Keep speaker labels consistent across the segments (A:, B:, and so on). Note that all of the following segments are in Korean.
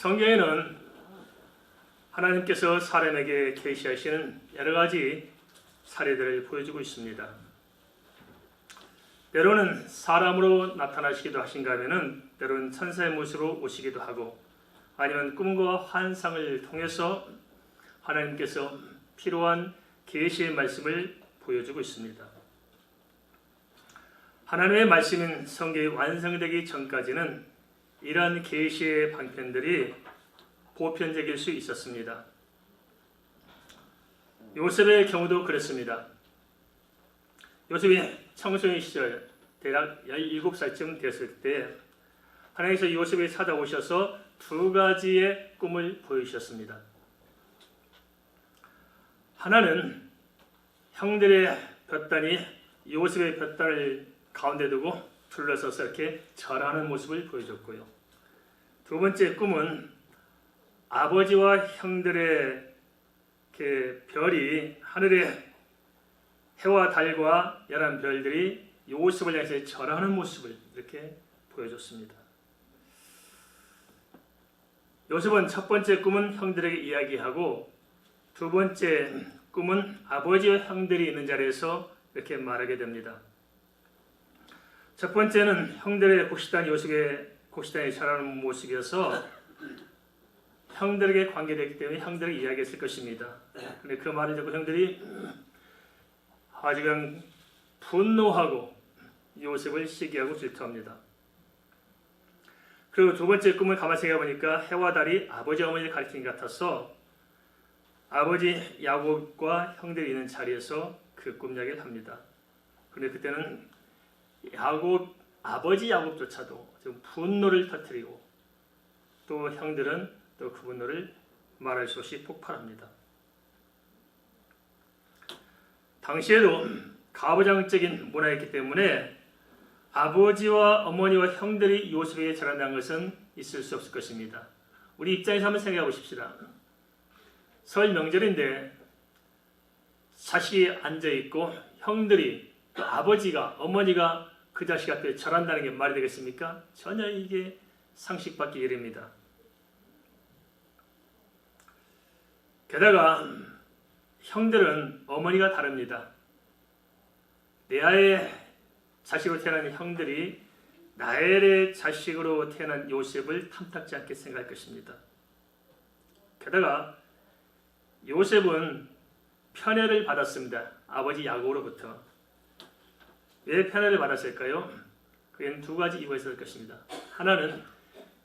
A: 성경에는 하나님께서 사람에게 계시하시는 여러 가지 사례들을 보여주고 있습니다. 때로는 사람으로 나타나시기도 하신가 하면은 때로는 천사의 모습으로 오시기도 하고 아니면 꿈과 환상을 통해서 하나님께서 필요한 계시의 말씀을 보여주고 있습니다. 하나님의 말씀인 성경이 완성되기 전까지는 이러한 계시의 방편들이 보편적일 수 있었습니다. 요셉의 경우도 그랬습니다. 요셉이 청소년 시절 대략 17살쯤 됐을 때 하나님께서 요셉이 찾아오셔서 두 가지의 꿈을 보여주셨습니다. 하나는 형들의 볕단이 요셉의 볕단을 가운데 두고 둘러서서 이렇게 절하는 모습을 보여줬고요. 두 번째 꿈은 아버지와 형들의 그 별이 하늘에 해와 달과 열한 별들이 요셉을 향해서 절하는 모습을 이렇게 보여줬습니다. 요셉은 첫 번째 꿈은 형들에게 이야기하고 두 번째 꿈은 아버지와 형들이 있는 자리에서 이렇게 말하게 됩니다. 첫 번째는 형들의 곡식단 요셉의 곡식단이 자라는 모습이어서 형들에게 관계되기 때문에 형들에게 이야기했을 것입니다. 근데 그 말을 듣고 형들이 아주 그냥 분노하고 요셉을 시기하고 질투합니다. 그리고 두 번째 꿈을 가만히 생각해 보니까 해와 달이 아버지 어머니를 가리키는 것 같아서 아버지 야곱과 형들이 있는 자리에서 그 꿈 이야기를 합니다. 그런데 그때는 야곱 아버지 야곱조차도 좀 분노를 터뜨리고 또 형들은 또 그 분노를 말할 수 없이 폭발합니다. 당시에도 가부장적인 문화였기 때문에 아버지와 어머니와 형들이 요셉에게 자란다는 것은 있을 수 없을 것입니다. 우리 입장에서 한번 생각해 보십시다. 설 명절인데 자식이 앉아 있고 형들이 또 아버지가 어머니가 그 자식 앞에 절한다는 게 말이 되겠습니까? 전혀 이게 상식 밖의 일입니다. 게다가 형들은 어머니가 다릅니다. 레아의 자식으로 태어난 형들이 나엘의 자식으로 태어난 요셉을 탐탁지 않게 생각할 것입니다. 게다가 요셉은 편애를 받았습니다. 아버지 야곱으로부터. 왜 편애를 받았을까요? 그에는 두 가지 이유가 있을 것입니다. 하나는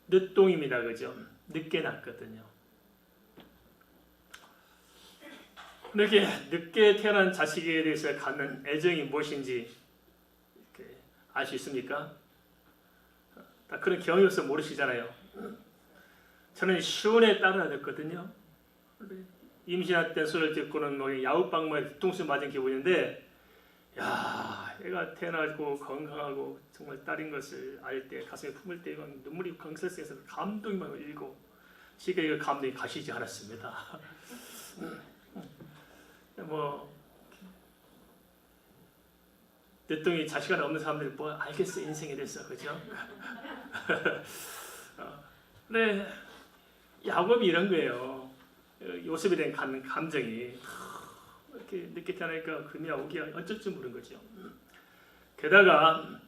A: 늦동입니다. 그죠? 늦게 낳거든요. 이렇게 늦게 태어난 자식에 대해서 갖는 애정이 무엇인지 알 수 있습니까? 다 그런 경험이 없어 모르시잖아요. 저는 시온의 딸을 낳았거든요. 임신할 때 소리를 듣고는 뭐 야후방망이 뒤통수 맞은 기분인데 야 애가 태어나고 건강하고 정말 딸인 것을 알 때 가슴에 품을 때 막 눈물이 강설해서 감동이 막 일고 지금 이거 감동이 가시지 않았습니다. 뭐 늦둥이 자식이 없는 사람들이 뭐 알겠어 인생에 대해서 그죠? 어, 근데 야곱이 이런 거예요. 요셉에 대한 감, 감정이 이렇게 늦게 태어나니까 금이 오기 어쩔 줄 모르는 거죠. 게다가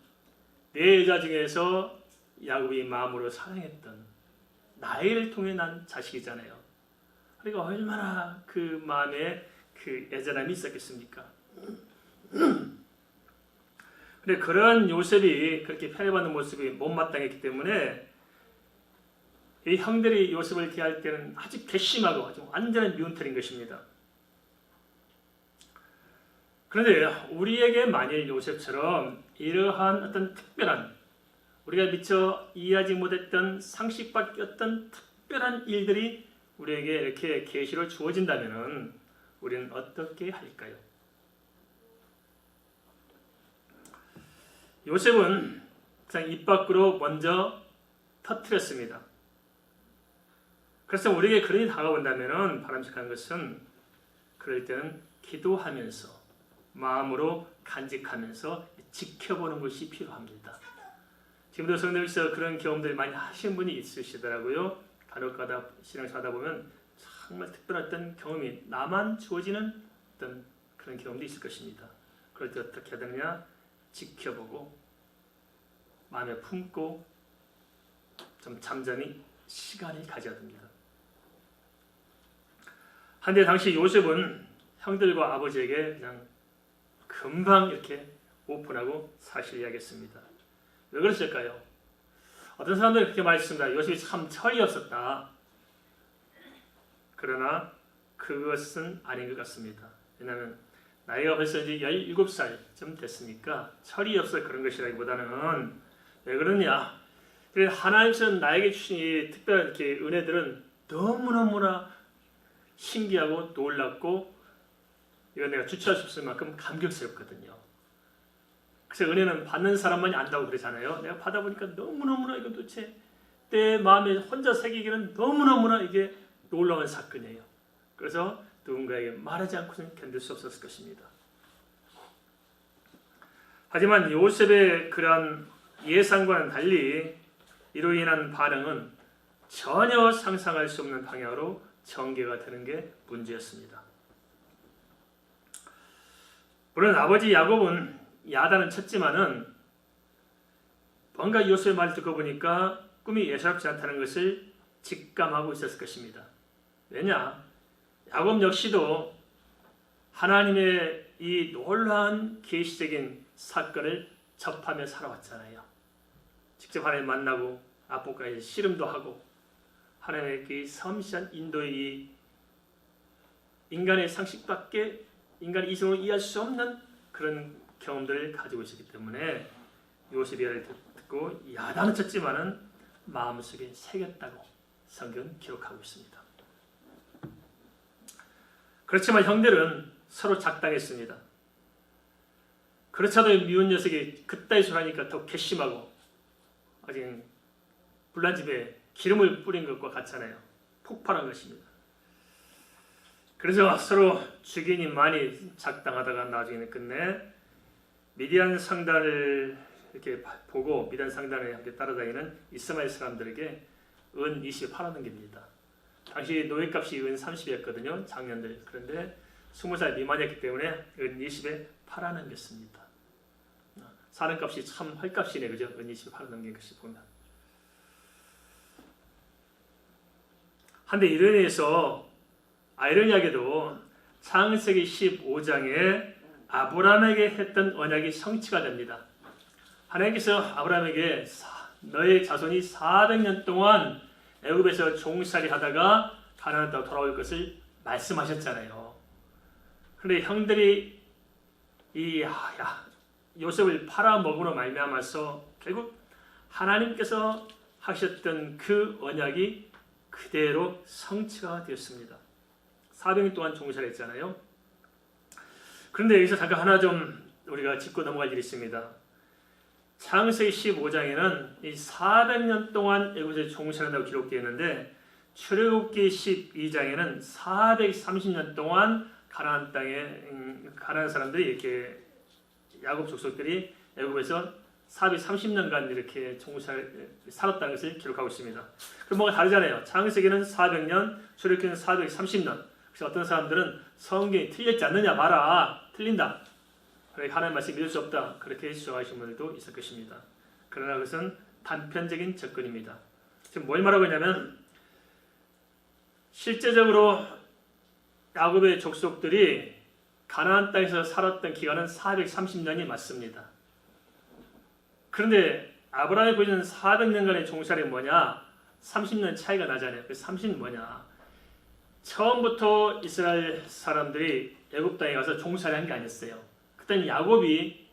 A: 네 여자 중에서 야곱이 마음으로 사랑했던 나이를 통해 난 자식이잖아요. 그러니까 얼마나 그 마음에 그 애절함이 있었겠습니까? 근데 그런 요셉이 그렇게 편애받는 모습이 못마땅했기 때문에 이 형들이 요셉을 대할 때는 아주 괘씸하고 아주 완전한 미운털인 것입니다. 그런데 우리에게 만일 요셉처럼 이러한 어떤 특별한 우리가 미처 이해하지 못했던 상식 밖이었던 특별한 일들이 우리에게 이렇게 계시로 주어진다면 우리는 어떻게 할까요? 요셉은 그냥 입 밖으로 먼저 터뜨렸습니다. 그래서 우리에게 그런 일이 다가온다면 바람직한 것은 그럴 때는 기도하면서 마음으로 간직하면서 지켜보는 것이 필요합니다. 지금도 성도님께서 그런 경험들 많이 하신 분이 있으시더라고요. 간혹가다 신앙생활 하다 보면 정말 어떤 경험이 나만 주어지는 어떤 그런 경험도 있을 것입니다. 그럴 때 어떻게 해야 되느냐? 지켜보고 마음에 품고 좀 잠잠히 시간이 가져야 됩니다. 한데 당시 요셉은 형들과 아버지에게 그냥 금방 이렇게 오픈하고 사실 이야기했습니다. 왜 그랬을까요? 어떤 사람들이 그렇게 말했습니다. 요셉이 참 철이 없었다. 그러나 그것은 아닌 것 같습니다. 왜냐하면 나이가 벌써 이제 17살쯤 됐으니까 철이 없어 그런 것이라기보다는 왜 그러냐? 하나님께서 나에게 주신 이 특별한 이렇게 은혜들은 너무너무나 신기하고 놀랍고 이건 내가 주체할 수 없을 만큼 감격스럽거든요. 그래서 은혜는 받는 사람만이 안다고 그러잖아요. 내가 받아보니까 너무너무나 이건 도대체 내 마음에 혼자 새기기는 너무너무나 이게 놀라운 사건이에요. 그래서 누군가에게 말하지 않고는 견딜 수 없었을 것입니다. 하지만 요셉의 그러한 예상과는 달리 이로 인한 반응은 전혀 상상할 수 없는 방향으로 전개가 되는 게 문제였습니다. 물론 아버지 야곱은 야단은 쳤지만은 뭔가 요셉의 말을 듣고 보니까 꿈이 예사롭지 않다는 것을 직감하고 있었을 것입니다. 왜냐? 야곱 역시도 하나님의 이 놀라운 계시적인 사건을 접하며 살아왔잖아요. 직접 하나님 만나고 아포까지 씨름도 하고 하나님의 그 섬시한 인도의 이 인간의 상식밖에 인간의 이성으로 이해할 수 없는 그런 경험들을 가지고 있었기 때문에 요셉이 를 듣고 야단을 쳤지만은 마음속에 새겼다고 성경은 기록하고 있습니다. 그렇지만 형들은 서로 작당했습니다. 그렇자도 미운 녀석이 그따위 소리 하니까 더 괘씸하고 아직 불난 집에 기름을 뿌린 것과 같잖아요. 폭발한 것입니다. 그래서 서로 주인이 많이 작당하다가 나중에는 끝내 미디안 상단을 이렇게 보고 미디안 상단에 함께 따라다니는 이스마엘 사람들에게 은 20을 팔아넘깁니다. 당시 노예값이 은 30이었거든요. 작년들. 그런데 20살 미만이었기 때문에 은 20에 팔아 넘겼습니다. 사는 값이 참 헐값이네. 그죠? 은 20을 팔아 넘긴 것이 보면. 한데 이런 의해서 아이러니하게도 창세기 15장에 아브라함에게 했던 언약이 성취가 됩니다. 하나님께서 아브라함에게 너의 자손이 400년 동안 애굽에서 종살이 하다가 가나안 땅 돌아올 것을 말씀하셨잖아요. 그런데 형들이 이 야, 요셉을 팔아 먹으로 말미암아서 결국 하나님께서 하셨던 그 언약이 그대로 성취가 되었습니다. 400년 동안 종살했잖아요. 그런데 여기서 잠깐 하나 좀 우리가 짚고 넘어갈 일이 있습니다. 창세기 15장에는 이 400년 동안 애굽에서 종살한다고 기록되어 있는데 출애굽기 12장에는 430년 동안 가나안 땅에 음, 가나안 사람들이 이렇게 야곱 족속들이 애굽에서 430년간 이렇게 종살 살았다는 것을 기록하고 있습니다. 그럼 뭐가 다르잖아요. 창세기는 400년, 출애굽기는 430년. 그래서 어떤 사람들은 성경이 틀렸지 않느냐 봐라 틀린다. 그래 하나님 말씀 믿을 수 없다. 그렇게 주장하시는 분들도 있을 것입니다. 그러나 그것은 단편적인 접근입니다. 지금 뭘 말하고 있냐면 실제적으로 야곱의 족속들이 가나안 땅에서 살았던 기간은 430년이 맞습니다. 그런데 아브라함이 보이는 400년간의 종살이 뭐냐? 30년 차이가 나잖아요. 그 30년 뭐냐? 처음부터 이스라엘 사람들이 애굽 땅에 가서 종살이 게 아니었어요. 그때는 야곱이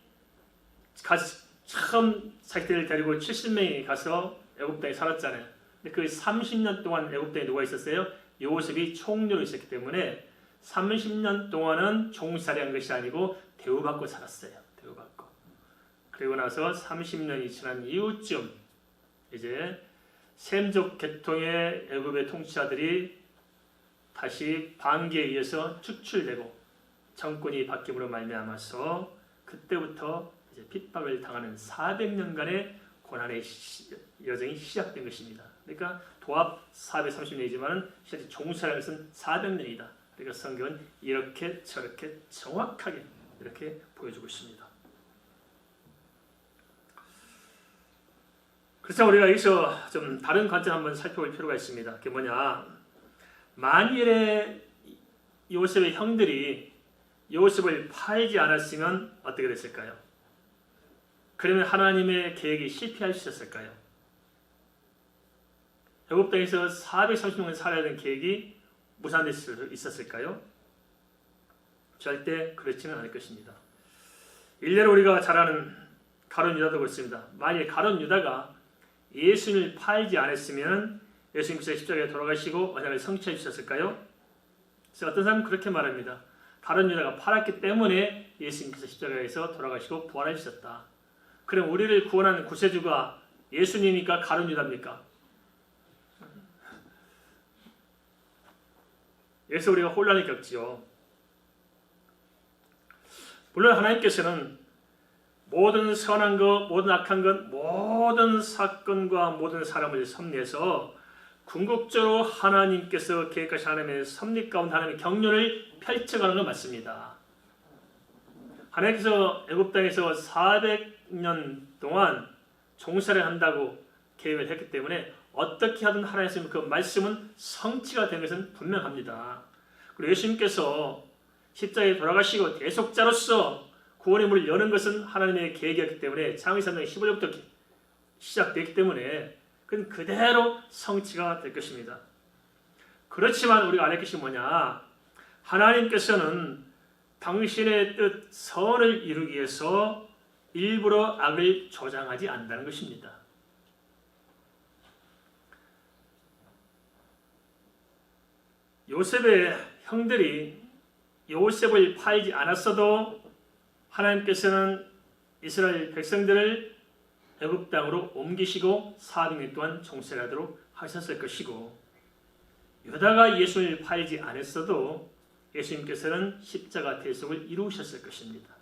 A: 처음 자기들을 데리고 70명이 가서 애굽 땅에 살았잖아요. 그 30년 동안 애굽 땅에 누가 있었어요? 요셉이 총리로 있었기 때문에 30년 동안은 종살이한 것이 아니고 대우받고 살았어요. 대우받고. 그리고 나서 30년이 지난 이후쯤 이제 셈족 계통의 애굽의 통치자들이 다시 반기에 의해서 축출되고 정권이 바뀜으로 말미암아서 그때부터 이제 핍박을 당하는 400년간의 고난의 시- 여정이 시작된 것입니다. 그러니까 도합 430년이지만 실제 종사라는 것은 400년이다. 그러니까 성경은 이렇게 저렇게 정확하게 이렇게 보여주고 있습니다. 그래서 우리가 여기서 좀 다른 관점 한번 살펴볼 필요가 있습니다. 그게 뭐냐? 만일에 요셉의 형들이 요셉을 팔지 않았으면 어떻게 됐을까요? 그러면 하나님의 계획이 실패할 수 있었을까요? 애굽 땅에서 430년 살아야 하는 계획이 무산될 수 있었을까요? 절대 그렇지는 않을 것입니다. 일례로 우리가 잘 아는 가론 유다도 그렇습니다. 만일 가론 유다가 예수님을 팔지 않았으면 예수님께서 십자가에 돌아가시고 언약을 성취해 주셨을까요? 그래서 어떤 사람은 그렇게 말합니다. 가론 유다가 팔았기 때문에 예수님께서 십자가에서 돌아가시고 부활해 주셨다. 그럼 우리를 구원하는 구세주가 예수님입니까? 가론 유다입니까? 여기서 우리가 혼란을 겪지요. 물론 하나님께서는 모든 선한 것, 모든 악한 것, 모든 사건과 모든 사람을 섭리해서 궁극적으로 하나님께서 계획하신 하나님의 섭리 가운데 하나님의 경륜을 펼쳐가는 건 맞습니다. 하나님께서 애굽 땅에서 400년 동안 종사를 한다고 계획을 했기 때문에 어떻게 하든 하나님께서 그 말씀은 성취가 된 것은 분명합니다. 그리고 예수님께서 십자가에 돌아가시고 대속자로서 구원의 문을 여는 것은 하나님의 계획이었기 때문에 창의산당 15절부터 시작됐기 때문에 그건 그대로 성취가 될 것입니다. 그렇지만 우리가 알할 것이 뭐냐? 하나님께서는 당신의 뜻 선을 이루기 위해서 일부러 악을 조장하지 않는다는 것입니다. 요셉의 형들이 요셉을 팔지 않았어도 하나님께서는 이스라엘 백성들을 애굽 땅으로 옮기시고 400년 동안 종살하도록 하셨을 것이고 유다가 예수를 팔지 않았어도 예수님께서는 십자가 대속을 이루셨을 것입니다.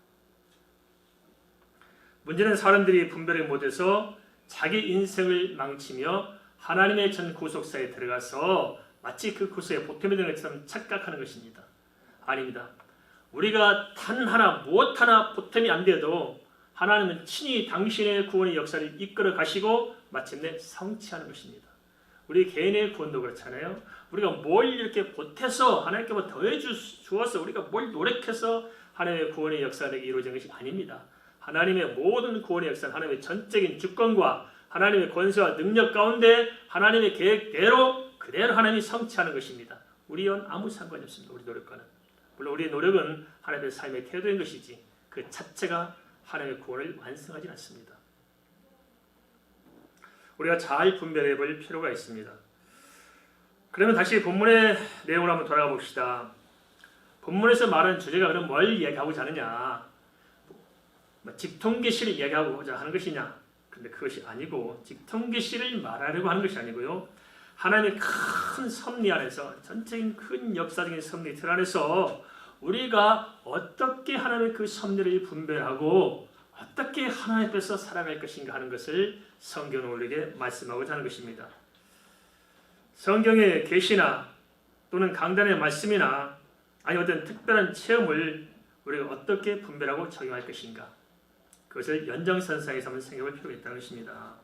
A: 문제는 사람들이 분별을 못해서 자기 인생을 망치며 하나님의 전 구속사에 들어가서 마치 그 구속에 보탬이 되는 것처럼 착각하는 것입니다. 아닙니다. 우리가 단 하나 무엇 하나 보탬이 안 돼도 하나님은 친히 당신의 구원의 역사를 이끌어 가시고 마침내 성취하는 것입니다. 우리 개인의 구원도 그렇잖아요. 우리가 뭘 이렇게 보태서 하나님께 뭐 더해 주어서 우리가 뭘 노력해서 하나님의 구원의 역사가 이루어진 것이 아닙니다. 하나님의 모든 구원의 역사는 하나님의 전적인 주권과 하나님의 권세와 능력 가운데 하나님의 계획대로 그대로 하나님이 성취하는 것입니다. 우리와는 아무 상관이 없습니다. 우리 노력과는. 물론 우리의 노력은 하나님의 삶의 태도인 것이지 그 자체가 하나님의 구원을 완성하지 않습니다. 우리가 잘 분별해 볼 필요가 있습니다. 그러면 다시 본문의 내용을 한번 돌아가 봅시다. 본문에서 말하는 주제가 그럼 뭘 이야기하고자 하느냐? 뭐 직통계시를 이야기하고자 하는 것이냐? 근데 그것이 아니고 직통계시를 말하려고 하는 것이 아니고요. 하나님의 큰 섭리 안에서 전적인 큰 역사적인 섭리 틀 안에서 우리가 어떻게 하나님의 그 섭리를 분별하고 어떻게 하나님 앞에서 살아갈 것인가 하는 것을 성경은 우리에게 말씀하고자 하는 것입니다. 성경의 계시나 또는 강단의 말씀이나 아니 어떤 특별한 체험을 우리가 어떻게 분별하고 적용할 것인가 그것을 연장선상에서 한번 생각할 필요가 있다는 것입니다.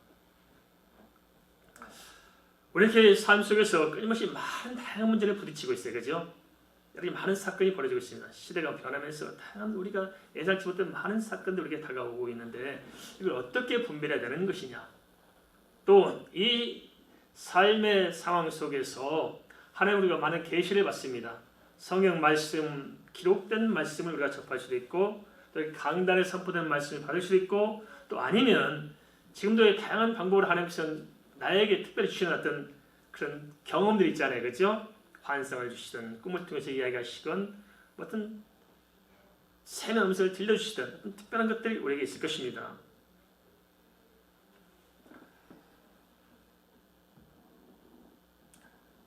A: 우리 이렇게 삶 속에서 끊임없이 많은 다양한 문제를 부딪히고 있어요. 그죠? 이렇게 많은 사건이 벌어지고 있습니다. 시대가 변하면서 다양한 우리가 예상치 못한 많은 사건들이 우리에게 다가오고 있는데 이걸 어떻게 분별해야 되는 것이냐? 또 이 삶의 상황 속에서 하나님 우리가 많은 계시를 받습니다. 성경 말씀 기록된 말씀을 우리가 접할 수도 있고 또 강단에 선포된 말씀을 받을 수도 있고 또 아니면 지금도 다양한 방법으로 하나님께서 나에게 특별히 어떤 그런 경험들이 있잖아요. 그죠? 환상을 주시든 꿈을 통해서 이야기하시건 어떤 새는 음성을 들려주시든 어떤 특별한 것들이 우리에게 있을 것입니다.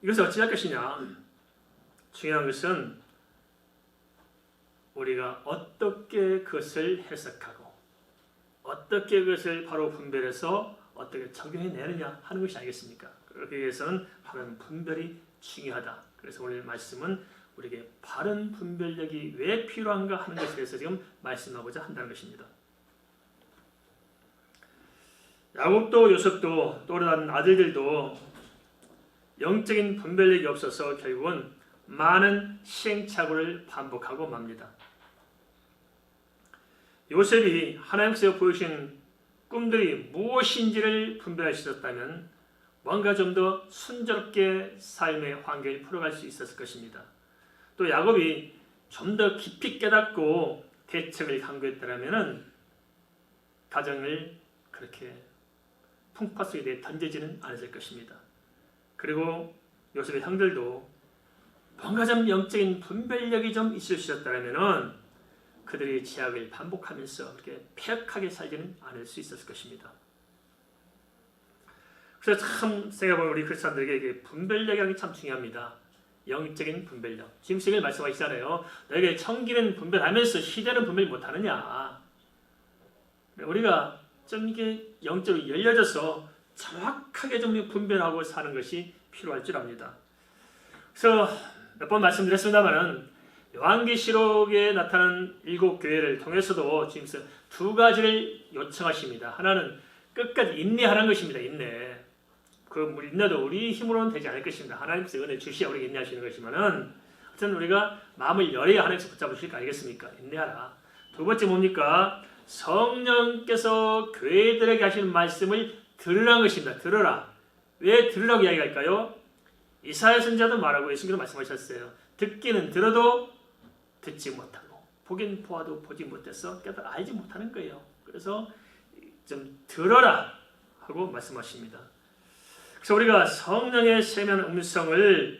A: 이것을 어찌할 것이냐? 중요한 것은 우리가 어떻게 그것을 해석하고 어떻게 그것을 바로 분별해서 어떻게 적용해내느냐 하는 것이 아니겠습니까? 그러기 위해서는 바른 분별이 중요하다. 그래서 오늘 말씀은 우리에게 바른 분별력이 왜 필요한가 하는 것에 대해서 지금 말씀하고자 한다는 것입니다. 야곱도 요셉도 또다른 아들들도 영적인 분별력이 없어서 결국은 많은 시행착오를 반복하고 맙니다. 요셉이 하나님께서 보여주신 꿈들이 무엇인지를 분별할 수 있었다면 뭔가 좀 더 순조롭게 삶의 환경을 풀어갈 수 있었을 것입니다. 또 야곱이 좀 더 깊이 깨닫고 대책을 강구했더라면 가정을 그렇게 풍파 속에 내 던져지는 않았을 것입니다. 그리고 요셉의 형들도 뭔가 좀 영적인 분별력이 좀 있었다면 그들의 제약을 반복하면서 그렇게 폐역하게 살지는 않을 수 있었을 것입니다. 그래서 참 생각해보면 우리 크리스천들에게 이게 분별력이라는 게참 중요합니다. 영적인 분별력. 지금 세계 말씀하시잖아요. 너에게 청기는 분별하면서 시대는 분별 못하느냐. 우리가 좀 이게 영적으로 열려져서 정확하게 좀 분별하고 사는 것이 필요할 줄 압니다. 그래서 몇 번 말씀드렸습니다만은 요한계시록에 나타난 일곱 교회를 통해서도 지금 두 가지를 요청하십니다. 하나는 끝까지 인내하라는 것입니다. 인내. 그 인내도 우리 힘으로는 되지 않을 것입니다. 하나님께서 은혜 주시야 우리가 인내하시는 것이지만은 하여튼 우리가 마음을 열어야 하나님께서 붙잡으실 거 아니겠습니까? 인내하라. 두 번째 뭡니까? 성령께서 교회들에게 하시는 말씀을 들으라는 것입니다. 들어라. 왜 들으라고 이야기할까요? 이사야 선자도 말하고 예수님도 말씀하셨어요. 듣기는 들어도 듣지 못하고 보긴 보아도 보지 못해서 깨달아 알지 못하는 거예요. 그래서 좀 들어라 하고 말씀하십니다. 그래서 우리가 성령의 세면 음성을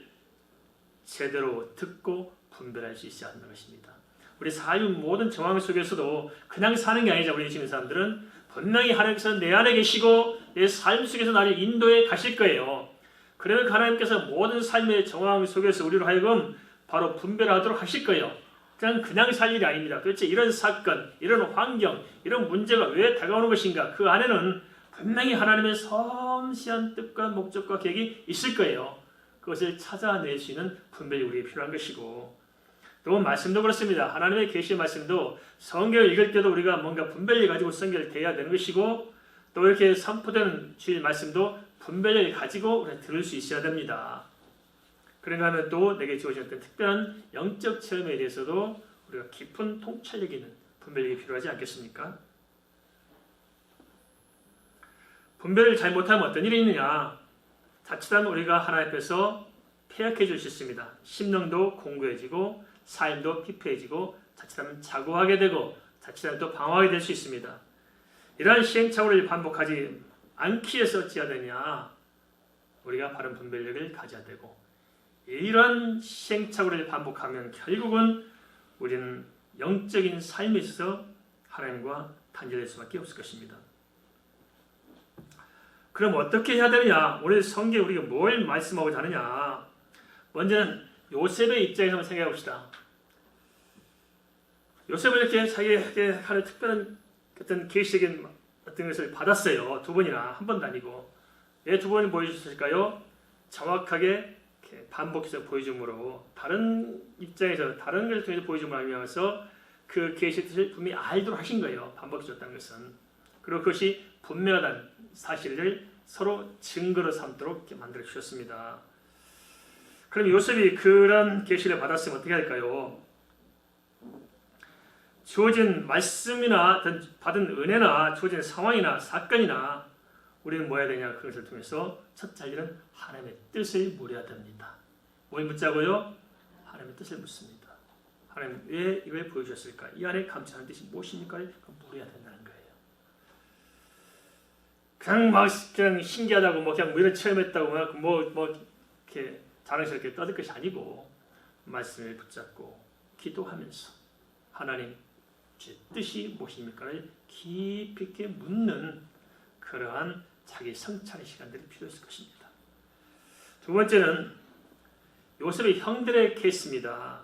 A: 제대로 듣고 분별할 수 있어야 한다는 것입니다. 우리 삶 모든 정황 속에서도 그냥 사는 게 아니죠. 우리 지금 사람들은 분명히 하나님께서 내 안에 계시고 내 삶 속에서 나를 인도해 가실 거예요. 그러면 하나님께서 모든 삶의 정황 속에서 우리로 하여금 바로 분별하도록 하실 거예요. 그냥 그냥 살 일이 아닙니다. 도대체 이런 사건, 이런 환경, 이런 문제가 왜 다가오는 것인가? 그 안에는 분명히 하나님의 섬세한 뜻과 목적과 계획이 있을 거예요. 그것을 있는 분별이 우리에게 필요한 것이고 또 말씀도 그렇습니다. 하나님의 계시 말씀도 성경을 읽을 때도 우리가 뭔가 분별을 가지고 성경을 대해야 되는 것이고 또 이렇게 선포되는 주일 말씀도 분별을 가지고 들을 수 있어야 됩니다. 그런가 하면 또 내게 주어졌던 특별한 영적 체험에 대해서도 우리가 깊은 통찰력 있는 분별력이 필요하지 않겠습니까? 분별을 잘 못하면 어떤 일이 있느냐? 자칫하면 우리가 하나님 앞에서 폐역해질 수 있습니다. 심령도 공고해지고 삶도 피폐해지고 자칫하면 자고하게 되고 자칫하면 또 방황하게 될수 있습니다. 이러한 시행착오를 반복하지 않기 위해서 어찌해야 되냐? 우리가 바른 분별력을 가져야 되고 이러한 시행착오를 반복하면 결국은 우리는 영적인 삶에 있어서 하나님과 단절될 수밖에 없을 것입니다. 그럼 어떻게 해야 되느냐? 오늘 성경 우리가 뭘 말씀하고자 하느냐? 먼저는 요셉의 입장에서 생각해 봅시다. 요셉은 이렇게 자기에게 하는 특별한 어떤 계시적인 어떤 것을 받았어요. 두 번이나 한 번도 아니고. 왜 두 번을 보여주셨을까요? 정확하게 반복해서 보여줌으로 다른 입장에서 다른 것을 통해서 보여줌으로 하면서 그 계시의 뜻을 분명히 알도록 하신 거예요. 반복해 줬다는 것은. 그리고 그것이 분명하다는 사실을 서로 증거로 삼도록 만들어 주셨습니다. 그럼 요셉이 그런 계시를 받았으면 어떻게 할까요? 주어진 말씀이나 받은 은혜나 주어진 상황이나 사건이나 우리는 뭐 해야 되냐 그것을 통해서 첫 자리는 하나님의 뜻을 물어야 됩니다. 뭘 묻자고요? 하나님의 뜻을 묻습니다. 하나님 왜 이걸 보여주셨을까? 이 안에 감추는 뜻이 무엇입니까? 물어야 거예요. 그냥 막 그냥 신기하다고 뭐 그냥 뭐 이런 체험했다고 뭐뭐 뭐 이렇게 자랑스럽게 떠들 것이 아니고 말씀을 붙잡고 기도하면서 하나님 제 뜻이 무엇입니까를 깊이 있게 묻는 그러한 자기 성찰의 시간들이 필요했을 것입니다. 두 번째는 요셉의 형들의 케이스입니다.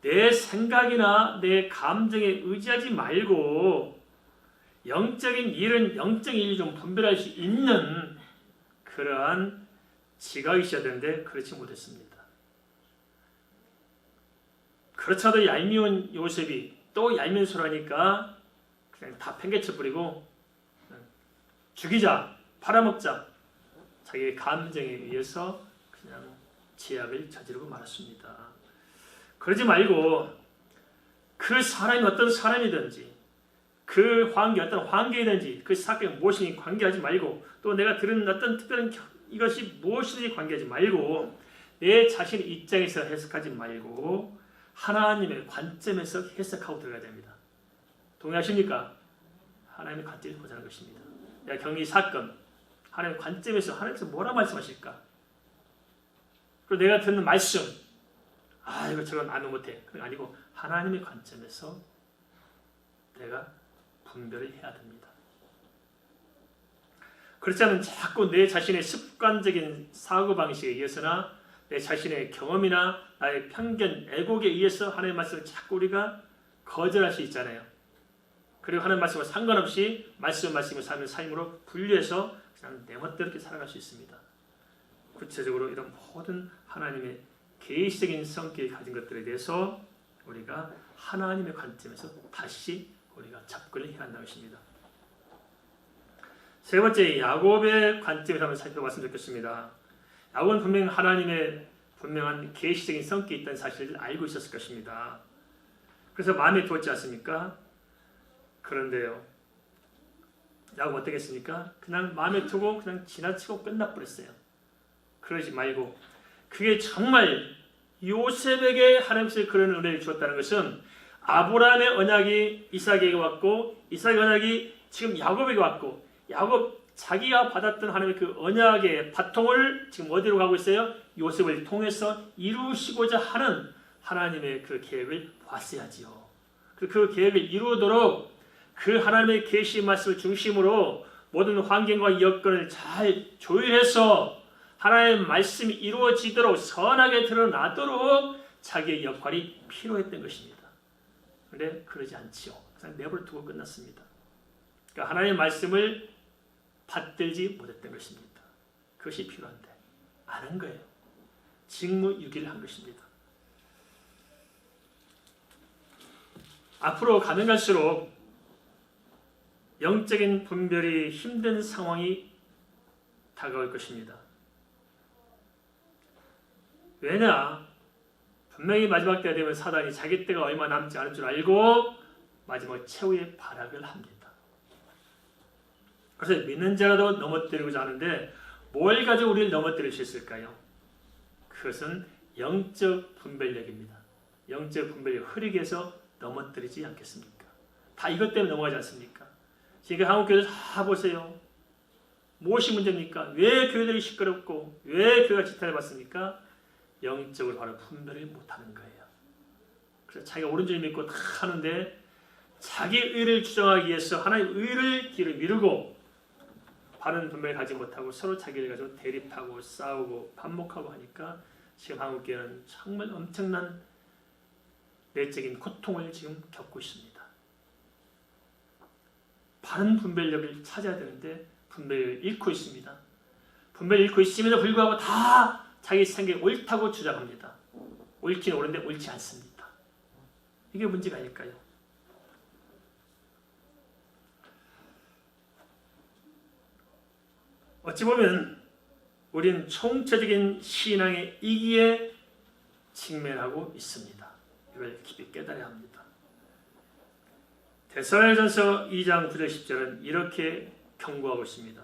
A: 내 생각이나 내 감정에 의지하지 말고 영적인 일은 영적인 일이 좀 분별할 수 있는 그러한 지각이 있어야 되는데 그렇지 못했습니다. 그렇자도 얄미운 요셉이 또 얄미운 소라니까 그냥 다 팽개쳐 버리고 죽이자, 팔아먹자 자기의 감정에 의해서 그냥 제약을 저지르고 말았습니다. 그러지 말고 그 사람이 어떤 사람이든지 그 환경 어떤 환경이든지 그 사건이 무엇이니 관계하지 말고 또 내가 들은 어떤 특별한 겨- 이것이 무엇이든지 관계하지 말고 내 자신의 입장에서 해석하지 말고 하나님의 관점에서 해석하고 들어가야 됩니다. 동의하십니까? 하나님의 관점에서 보자는 것입니다. 내가 경리 사건 하나님의 관점에서 하나님께서 뭐라 말씀하실까? 그리고 내가 듣는 말씀 아 이거 저건 아는 못해 그게 아니고 하나님의 관점에서 내가 분별을 해야 됩니다. 그렇지 않으면 자꾸 내 자신의 습관적인 사고 방식에 의해서나 내 자신의 경험이나 나의 편견, 애곡에 의해서 하나님의 말씀을 자꾸 우리가 거절할 수 있잖아요. 그리고 하나님 말씀과 상관없이 말씀 말씀을 삶의 삶으로 분류해서 그냥 내 멋대로 이렇게 살아갈 수 있습니다. 구체적으로 이런 모든 하나님의 개의적인 성격이 가진 것들에 대해서 우리가 하나님의 관점에서 다시 우리가 접근을 해야 한다는 것입니다. 세 번째 야곱의 관점에서 한번 살펴봤으면 좋겠습니다. 야곱은 분명 하나님의 분명한 계시적인 성격이 있다는 사실을 알고 있었을 것입니다. 그래서 마음에 두었지 않습니까? 그런데요. 야곱 어떻게 했습니까? 그냥 마음에 두고 그냥 지나치고 끝나버렸어요. 그러지 말고 그게 정말 요셉에게 하나님께서 그런 은혜를 주었다는 것은 아브라함의 언약이 이삭에게 왔고 이삭의 언약이 지금 야곱에게 왔고 야곱 자기가 받았던 하나님의 그 언약의 바통을 지금 어디로 가고 있어요? 요셉을 통해서 이루시고자 하는 하나님의 그 계획을 봤어야지요. 그, 그 계획을 이루도록 그 하나님의 계시 말씀을 중심으로 모든 환경과 여건을 잘 조율해서 하나님의 말씀이 이루어지도록 선하게 드러나도록 자기의 역할이 필요했던 것입니다. 그런데 그러지 않지요. 그냥 내버려 두고 끝났습니다. 그러니까 하나님의 말씀을 받들지 못했던 것입니다. 그것이 필요한데 안한 거예요. 직무유기를 한 것입니다. 앞으로 가면 갈수록 영적인 분별이 힘든 상황이 다가올 것입니다. 왜냐? 분명히 마지막 때가 되면 사단이 자기 때가 얼마 남지 않을 줄 알고 마지막 최후의 발악을 합니다. 그래서 믿는 자라도 넘어뜨리고자 하는데 뭘 가지고 우리를 넘어뜨릴 수 있을까요? 그것은 영적 분별력입니다. 영적 분별력 흐리게 해서 넘어뜨리지 않겠습니까? 다 이것 때문에 넘어가지 않습니까? 지금 한국 교회 다 보세요. 무엇이 문제입니까? 왜 교회들이 시끄럽고 왜 교회가 지탄을 받습니까? 영적으로 바로 분별을 못하는 거예요. 그래서 자기가 옳은 줄 믿고 다 하는데 자기 의를 주장하기 위해서 하나님의 의를 뒤로 미루고 바른 분별을 가지 못하고 서로 자기를 가지고 대립하고 싸우고 반목하고 하니까 지금 한국교회는 정말 엄청난 내적인 고통을 지금 겪고 있습니다. 바른 분별력을 찾아야 되는데 분별을 잃고 있습니다. 분별을 잃고 있음에도 불구하고 다 자기 생각이 옳다고 주장합니다. 옳긴 옳은데 옳지 않습니다. 이게 문제가 아닐까요? 어찌 보면 우리는 총체적인 신앙의 이기에 직면하고 있습니다. 이걸 깊이 깨달아야 합니다. 데살전서 2장 9절 10절은 이렇게 경고하고 있습니다.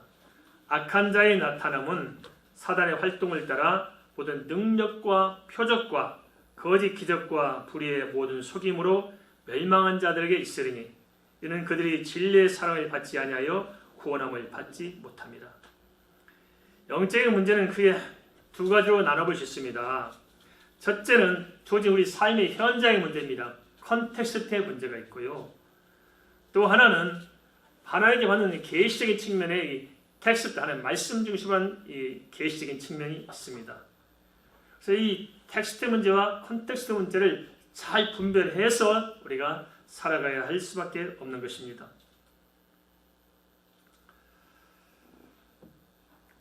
A: 악한 자의 나타남은 사단의 활동을 따라 모든 능력과 표적과 거짓 기적과 불의의 모든 속임으로 멸망한 자들에게 있으리니 이는 그들이 진리의 사랑을 받지 아니하여 구원함을 받지 못합니다. 영적인 문제는 크게 두 가지로 나눠볼 수 있습니다. 첫째는 조직 우리 삶의 현장의 문제입니다. 컨텍스트의 문제가 있고요. 또 하나는 하나님께 받는 계시적인 측면의 이 텍스트 안에 말씀 중심한 이 계시적인 측면이 있습니다. 그래서 이 텍스트 문제와 컨텍스트 문제를 잘 분별해서 우리가 살아가야 할 수밖에 없는 것입니다.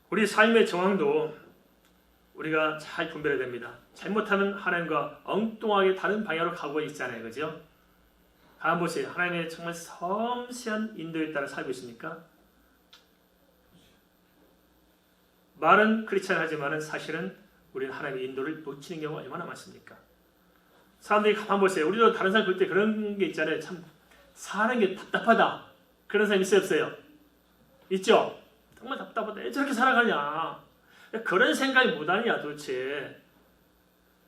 A: 우리 삶의 정황도 우리가 잘 분별해야 됩니다. 잘못하면 하나님과 엉뚱하게 다른 방향으로 가고 있잖아요. 그죠? 가만 보세요. 하나님의 정말 섬세한 인도에 따라 살고 있습니까? 말은 크리스찬 하지만 사실은 우리는 하나님의 인도를 놓치는 경우가 얼마나 많습니까? 사람들이 가만 보세요. 우리도 다른 사람 볼 때 그런 게 있잖아요. 참 사는 게 답답하다. 그런 사람 있어요, 없어요? 있죠? 정말 답답하다. 왜 저렇게 살아가냐? 그런 생각이 못하냐, 도대체.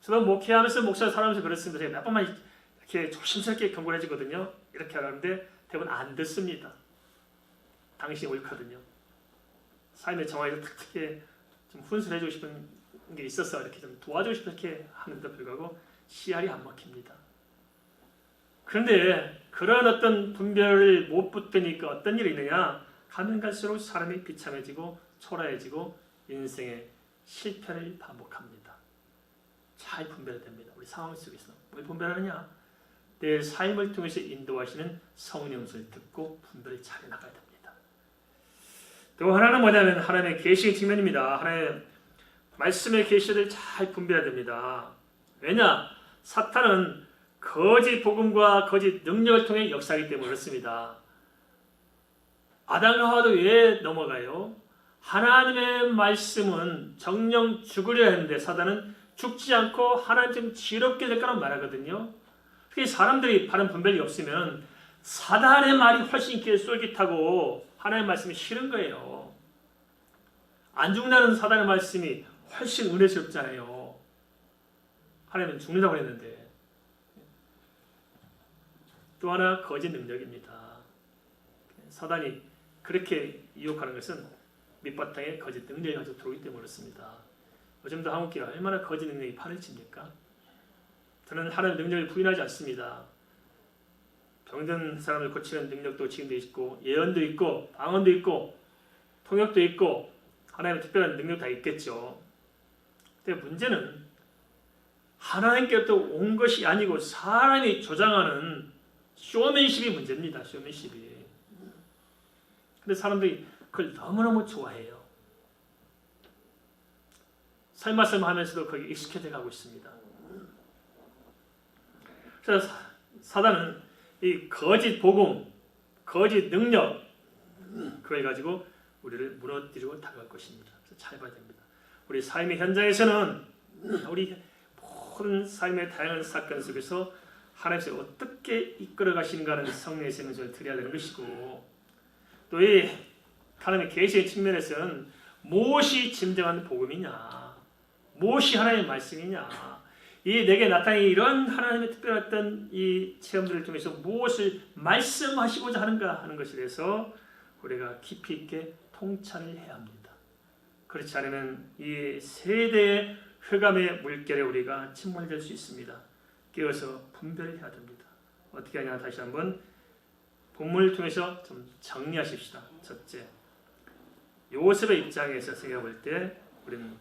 A: 저도 목회하면서 목사 살아면서 그랬습니다. 제가 몇 번만 이렇게 조심스럽게 경고를 해주거든요. 이렇게 하는데 대부분 안 듣습니다. 당신이 옳거든요. 삶의 정화에서 특히 좀 훈수를 해주고 싶은 게 있어서 이렇게 좀 도와주고 싶어 이렇게 하는데도 불구하고 씨알이 안 먹힙니다. 그런데 그런 어떤 분별을 못 붙으니까 어떤 일이 있느냐? 가면 갈수록 사람이 비참해지고 초라해지고 인생의 실패를 반복합니다. 잘 분별됩니다. 우리 상황 속에서 뭘 분별하느냐? 내 삶을 통해서 인도하시는 성령의 음성을 듣고 분별을 잘 나가야 됩니다. 또 하나는 뭐냐면 하나님의 계시의 측면입니다. 하나님의 말씀의 계시를 잘 분별해야 됩니다. 왜냐? 사탄은 거짓 복음과 거짓 능력을 통해 역사하기 때문에 그렇습니다. 아담과 하와도 왜 넘어가요? 하나님의 말씀은 정령 죽으려 했는데 사단은 죽지 않고 하나님 좀 지럽게 될 거란 말하거든요. 특히 사람들이 바른 분별이 없으면 사단의 말이 훨씬 길 쫄깃하고 하나님의 말씀이 싫은 거예요. 안 죽는다는 사단의 말씀이 훨씬 은혜스럽잖아요. 하나님은 죽는다고 했는데 또 하나 거짓 능력입니다. 사단이 그렇게 유혹하는 것은 밑바탕에 거짓 능력이 가지고 들어오기 때문에 그렇습니다. 요즘도 한국교회 얼마나 거짓 능력이 판을 칩니까? 저는 하나님 능력을 부인하지 않습니다. 병든 사람을 고치는 능력도 지금도 있고 예언도 있고 방언도 있고 통역도 있고 하나님의 특별한 능력 다 있겠죠. 근데 문제는 하나님께부터 온 것이 아니고 사람이 조장하는 쇼맨십이 문제입니다. 쇼맨십이. 근데 사람들이 그걸 너무너무 좋아해요. 삶말씀 하면서도 거기 익숙해져 가고 있습니다. 그래서 사단은 이 거짓 복음, 거짓 능력 그걸 가지고 우리를 무너뜨리고 다가갈 것입니다. 그래서 잘 봐야 됩니다. 우리 삶의 현장에서는 우리 모든 삶의 다양한 사건 속에서 하나님께서 어떻게 이끌어 가시는가는 성령의 생명을 드려야 되는 것이고 또 이 하나님의 계시의 측면에서는 무엇이 진정한 복음이냐 무엇이 하나님의 말씀이냐 이 내게 나타난 이런 하나님의 어떤 이 체험들을 통해서 무엇을 말씀하시고자 하는가 하는 것에 대해서 우리가 깊이 있게 통찰을 해야 합니다. 그렇지 않으면 이 세대의 흑암의 물결에 우리가 침몰될 수 있습니다. 깨어서 분별을 해야 됩니다. 어떻게 하냐 다시 한번 본문을 통해서 좀 정리하십시다. 첫째, 요셉의 입장에서 생각해 볼 때 우리는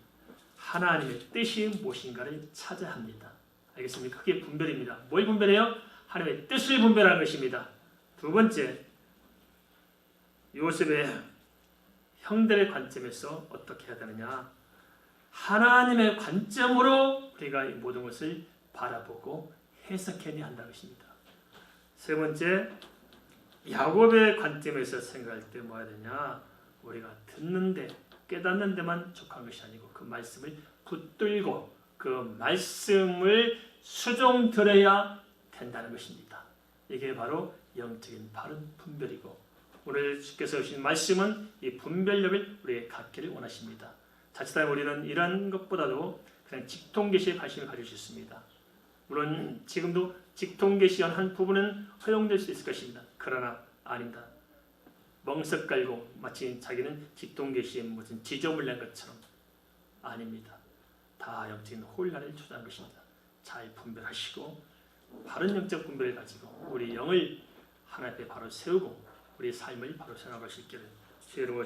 A: 하나님의 뜻이 무엇인가를 찾아야 합니다. 알겠습니까? 그게 분별입니다. 뭘 분별해요? 하나님의 뜻을 분별하는 것입니다. 두 번째, 요셉의 형들의 관점에서 어떻게 해야 되느냐? 하나님의 관점으로 우리가 이 모든 것을 바라보고 해석해야 한다는 것입니다. 세 번째, 야곱의 관점에서 생각할 때 뭐 해야 되냐? 우리가 듣는데 깨닫는 데만 족한 것이 아니고 그 말씀을 붙들고 그 말씀을 수종 들어야 된다는 것입니다. 이게 바로 영적인 바른 분별이고 오늘 주께서 주신 말씀은 이 분별력을 우리에게 갖기를 원하십니다. 자칫하면 우리는 이런 것보다도 그냥 직통계시에 관심을 가질 수 있습니다. 물론 지금도 직통계시한 한 부분은 허용될 수 있을 것입니다. 그러나 아닙니다. 멍석 깔고 마치 자기는 직통계시에 무슨 지점을 낸 것처럼 아닙니다. 다 영적인 혼란을 초래한 것입니다. 잘 분별하시고 바른 영적 분별을 가지고 우리 영을 하나님 앞에 바로 세우고 우리 삶을 바로 세워가실 길을 주의 이름으로